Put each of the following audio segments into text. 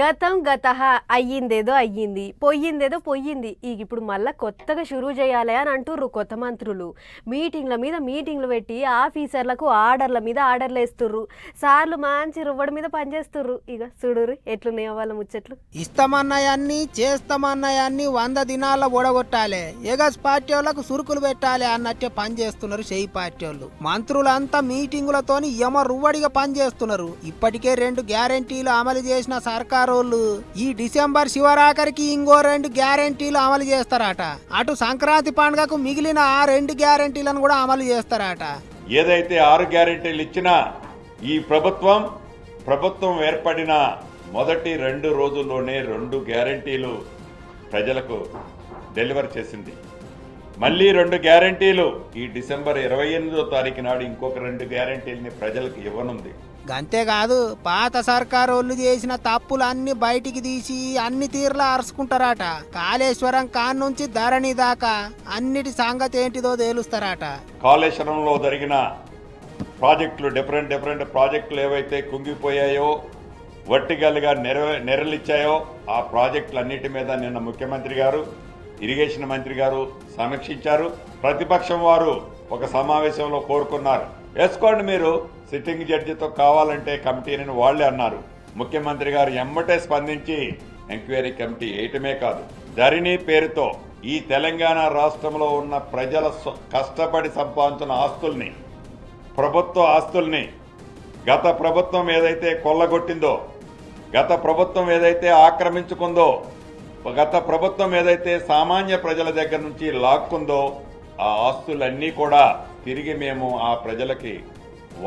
గతం గత అయ్యిందేదో అయ్యింది పొయ్యిందేదో పొయ్యింది. ఇక ఇప్పుడు మళ్ళీ కొత్తగా షురూ చేయాలి అని అంటుర్రు కొత్త మంత్రులు. మీటింగ్ల మీద మీటింగ్లు పెట్టి ఆఫీసర్లకు ఆర్డర్ల మీద ఆర్డర్లు వేస్తుర్రు. సార్లు మంచి రువ్వడి మీద పనిచేస్తుర్రు ఇక చూడుర్రి ఎట్లున్నాయో వాళ్ళ ముచ్చట్లు. ఇస్తామన్నాయన్ని చేస్తామన్నాయన్ని వంద దినాల్లో ఓడగొట్టాలి. ఎగస్ పార్టీ వాళ్ళకు సురుకులు పెట్టాలి అన్నట్టే పని చేస్తున్నారు పార్టీ వాళ్ళు. మంత్రులంతా మీటింగులతోని యమ రువ్వడిగా పని చేస్తున్నారు. ఇప్పటికే రెండు గ్యారెంటీలు అమలు చేసిన సర్కారోళ్ళు ఈ డిసెంబర్ శివరాఖరికి ఇంకో రెండు గ్యారెంటీలు అమలు చేస్తారట. అటు సంక్రాంతి పండుగకు మిగిలిన ఆ రెండు గ్యారెంటీలను కూడా అమలు చేస్తారట. ఏదైతే ఆరు గ్యారెంటీలు ఇచ్చినా ఈ ప్రభుత్వం ప్రభుత్వం ఏర్పడిన మొదటి రెండు రోజుల్లోనే రెండు గ్యారంటీలు ప్రజలకు డెలివర్ చేసింది. మళ్ళీ రెండు గ్యారెంటీలు. ఈ డిసెంబర్ ఇరవై ఎనిమిదో తారీఖు నాడు ఇంకొక రెండు గ్యారెంటీలని ప్రజలకు ఇవ్వనుంది. అంతేకాదు పాత సర్కారోళ్ళు చేసిన తప్పులు అన్ని బయటికి తీసి అన్ని తీర్లా అరుచుకుంటారట. కాళేశ్వరం కాన్ నుంచి ధరణి దాకా అన్నిటి సంగతి ఏంటిదో తేలుస్తారట. కాళేశ్వరంలో జరిగిన ప్రాజెక్టులు డిఫరెంట్ డిఫరెంట్ ప్రాజెక్టులు ఏవైతే కుంగిపోయాయో వర్టికల్గా నెరవే నెరలిచ్చాయో ఆ ప్రాజెక్టులన్నిటి మీద నిన్న ముఖ్యమంత్రి గారు ఇరిగేషన్ మంత్రి గారు సమీక్షించారు. ప్రతిపక్షం వారు ఒక సమావేశంలో కోరుకున్నారు. వేసుకోండి మీరు సిట్టింగ్ జడ్జితో కావాలంటే కమిటీని వాళ్ళే అన్నారు. ముఖ్యమంత్రి గారు ఎమ్మటే స్పందించి ఎంక్వైరీ కమిటీ వేయటమే కాదు. ధరణి పేరుతో ఈ తెలంగాణ రాష్ట్రంలో ఉన్న ప్రజల కష్టపడి సంపాదించిన ఆస్తుల్ని ప్రభుత్వ ఆస్తుల్ని గత ప్రభుత్వం ఏదైతే కొల్లగొట్టిందో గత ప్రభుత్వం ఏదైతే ఆక్రమించుకుందో గత ప్రభుత్వం ఏదైతే సామాన్య ప్రజల దగ్గర నుంచి లాక్కుందో ఆ ఆస్తులన్నీ కూడా తిరిగి మేము ఆ ప్రజలకి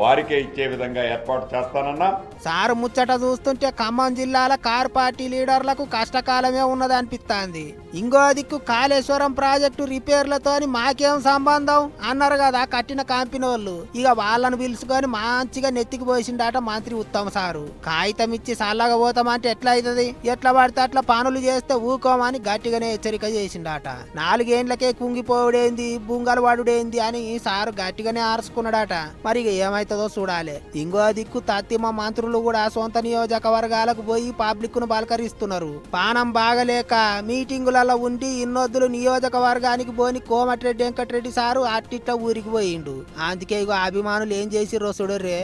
వారికే ఇచ్చే విధంగా ఏర్పాటు చేస్తానన్నా. సారు ముచ్చట చూస్తుంటే ఖమ్మం జిల్లాల కార్ పార్టీ లీడర్లకు కష్టకాలమే ఉన్నది అనిపిస్తాంది ఇంకో దిక్కు కాళేశ్వరం ప్రాజెక్టు రిపేర్లతోని మాకేం సంబంధం? అన్నారు కదా కట్టిన కంపెనీ వాళ్ళు ఇక వాళ్ళను పిలుచుకొని మంచిగా నెత్తికి పోసిండట మంత్రి ఉత్తమ్ సారు. కాగితం ఇచ్చి చల్లగా పోతామంటే ఎట్లా అవుతుంది ఎట్లా పడితే అట్లా పనులు చేస్తే ఊకోమని గట్టిగానే హెచ్చరిక చేసిండట. నాలుగేండ్లకే కుంగిపోవుడేంది బుంగలు పడుడేంది అని సారు గట్టిగానే ఆర్చుకున్నాడట. మరి ఇక ఏమైతుందో చూడాలి. ఇంకో దిక్కు తత్తిమ మంత్రులు కూడా సొంత నియోజకవర్గాలకు పోయి పబ్లిక్ను బలకరిస్తున్నారు. పానం బాగలేక మీటింగులలో ఉండి ఇన్నొద్దులు నియోజకవర్గానికి పోని కోమటిరెడ్డి వెంకటరెడ్డి సారు అట్టిట్ట ఊరికి పోయిండు. అందుకే ఇగో అభిమానులు ఏం చేసిర్రో చూడర్రే.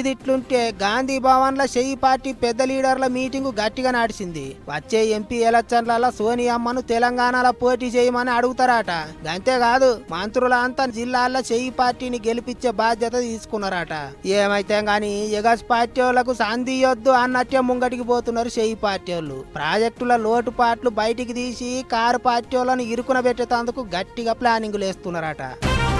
ఇగిదిట్లుంటే గాంధీ భవన్లో షెయి పార్టీ పెద్ద లీడర్ల మీటింగు గట్టిగా నడిచింది. వచ్చే ఎంపీ ఎలక్షన్లలో సోనియమ్మను తెలంగాణలో పోటీ చేయమని అడుగుతారట. అంతేకాదు మంత్రులంతా జిల్లాల్లో షెయి పార్టీని గెలిపించే బాధ్యత తీసుకున్నారట. ఏమైతే గాని ఎగస్ పార్టీ వాళ్ళకు సంధియొద్దు అన్నట్టే ముంగటికి పోతున్నారు షెయి పార్టీ వాళ్ళు. ప్రాజెక్టుల లోటుపాట్లు బయటికి తీసి కారు పార్టీ వాళ్ళని ఇరుకున పెట్టేటందుకు గట్టిగా ప్లానింగ్లు వేస్తున్నారట